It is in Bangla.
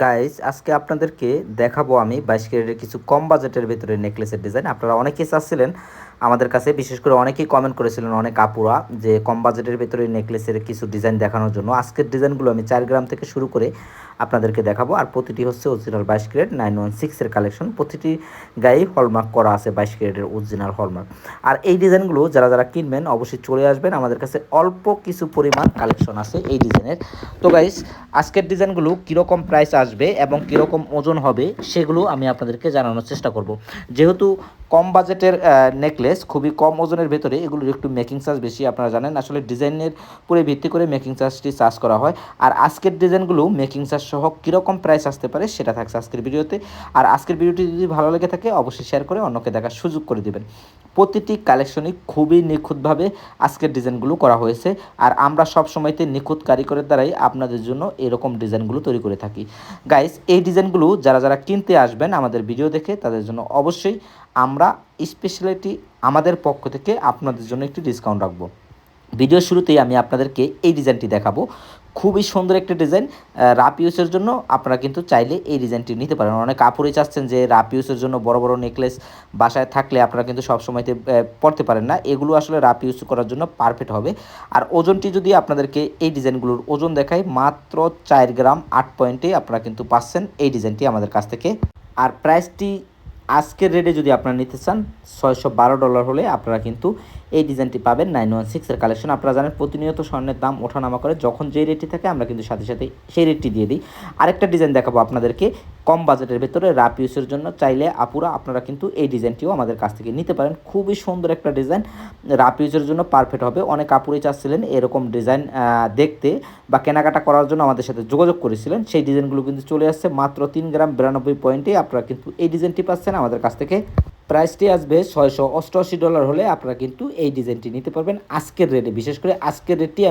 গাইস আজকে আপনাদেরকে দেখাবো আমি বাইশ ক্যারেটের কিছু কম বাজেটের ভেতরে নেকলেসের ডিজাইন আপনারা অনেকেই চাচ্ছিলেন আমাদের কাছে, বিশেষ করে অনেকেই কমেন্ট করেছিলেন অনেক আপুরা, যে কম বাজেটের ভেতরে নেকলেসের কিছু ডিজাইন দেখানোর জন্য। আজকের ডিজাইনগুলো আমি চার গ্রাম থেকে শুরু করে আপনাদেরকে দেখাবো। আর প্রতিটি হচ্ছে অরিজিনাল বাইশ ক্যারেট, নাইন ওয়ান সিক্সের কালেকশন। প্রতিটি গায়েই হলমার্ক করা আছে বাইশ ক্যারেটের অরিজিনাল হলমার্ক। আর এই ডিজাইনগুলো যারা যারা কিনবেন, অবশ্যই চলে আসবেন। আমাদের কাছে অল্প কিছু পরিমাণ কালেকশন আছে এই ডিজাইনের। তো গাইস আজকের ডিজাইনগুলো কীরকম প্রাইস আসবে এবং কীরকম ওজন হবে, সেগুলো আমি আপনাদেরকে জানানোর চেষ্টা করব। যেহেতু কম বাজেটের নেকলেস খুবই কম ওজনের ভেতরে এগুলোর একটু মেকিং চার্জ বেশি আপনারা জানেন। আসলে ডিজাইনের উপরে ভিত্তি করে মেকিং চার্জটি চার্জ করা হয়। আর আজকের ডিজাইনগুলো মেকিং চার্জ সহ কীরকম প্রাইস আসতে পারে সেটা থাকছে আজকের ভিডিওতে আর আজকের ভিডিওটি যদি ভালো লেগে থাকে, অবশ্যই শেয়ার করে অন্যকে দেখার সুযোগ করে দেবেন। প্রতিটি কালেকশনই খুবই নিখুঁতভাবে আজকের ডিজাইনগুলো করা হয়েছে। আর আমরা সব সময়তে নিখুঁত কারিগরের দ্বারাই আপনাদের জন্য এরকম ডিজাইনগুলো তৈরি করে থাকি। গাইস এই ডিজাইনগুলো যারা যারা কিনতে আসবেন আমাদের ভিডিও দেখে, তাদের জন্য অবশ্যই আমরা স্পেশালিটি আমাদের পক্ষ থেকে আপনাদের জন্য একটি ডিসকাউন্ট রাখব। ভিডিও শুরুতেই আমি আপনাদেরকে এই ডিজাইনটি দেখাবো। খুবই সুন্দর একটা ডিজাইন রাপ ইউসের জন্য আপনারা কিন্তু চাইলে এই ডিজাইনটি নিতে পারেন। অনেক কাপড়ই চাচ্ছেন যে রাপ ইউসের জন্য বড় বড় নেকলেস বাসায় থাকলে আপনারা কিন্তু সব সময়তে আহ, পরতে পারেন না। এগুলো আসলে রাপ ইউজ করার জন্য পারফেক্ট হবে। আর ওজনটি যদি আপনাদেরকে এই ডিজাইনগুলোর ওজন দেখায় মাত্র চার গ্রাম আট পয়েন্টে আপনারা কিন্তু পাচ্ছেন এই ডিজাইনটি আমাদের কাছ থেকে। আর প্রাইসটি আজকের রেটে যদি আপনারা নিতে চান, ছয়শো বারো ডলার হলে আপনারা কিন্তু এই ডিজাইনটি পাবেন নাইন ওয়ান সিক্সের কালেকশন আপনারা জানেন প্রতিনিয়ত স্বর্ণের দাম ওঠানামা করে, যখন যেই রেটটি থাকে আমরা কিন্তু সাথে সাথে সেই রেটটি দিয়ে দিই। আরেকটা ডিজাইন দেখাবো আপনাদেরকে কম বাজেটের ভেতরে রাপ ইউসের জন্য চাইলে আপুরা, আপনারা কিন্তু এই ডিজাইনটিও আমাদের কাছ থেকে নিতে পারেন। খুবই সুন্দর একটা ডিজাইন। রাপ ইউজের জন্য পারফেক্ট হবে। অনেক আপুরই চাচ্ছিলেন এরকম ডিজাইন দেখতে বা কেনাকাটা করার জন্য আমাদের সাথে যোগাযোগ করেছিলেন। সেই ডিজাইনগুলো কিন্তু চলে আসছে মাত্র তিন গ্রাম বিরানব্বই পয়েন্টে আপনারা কিন্তু এই ডিজাইনটি পাচ্ছেন। আমাদের কাছ থেকে প্রাইসটি আসবে ছয়শো অষ্টআশি ডলার হলে আপনারা কিন্তু এই ডিজাইনটি নিতে পারবেন। আজকের রেটে বিশেষ করে আজকের রেটটি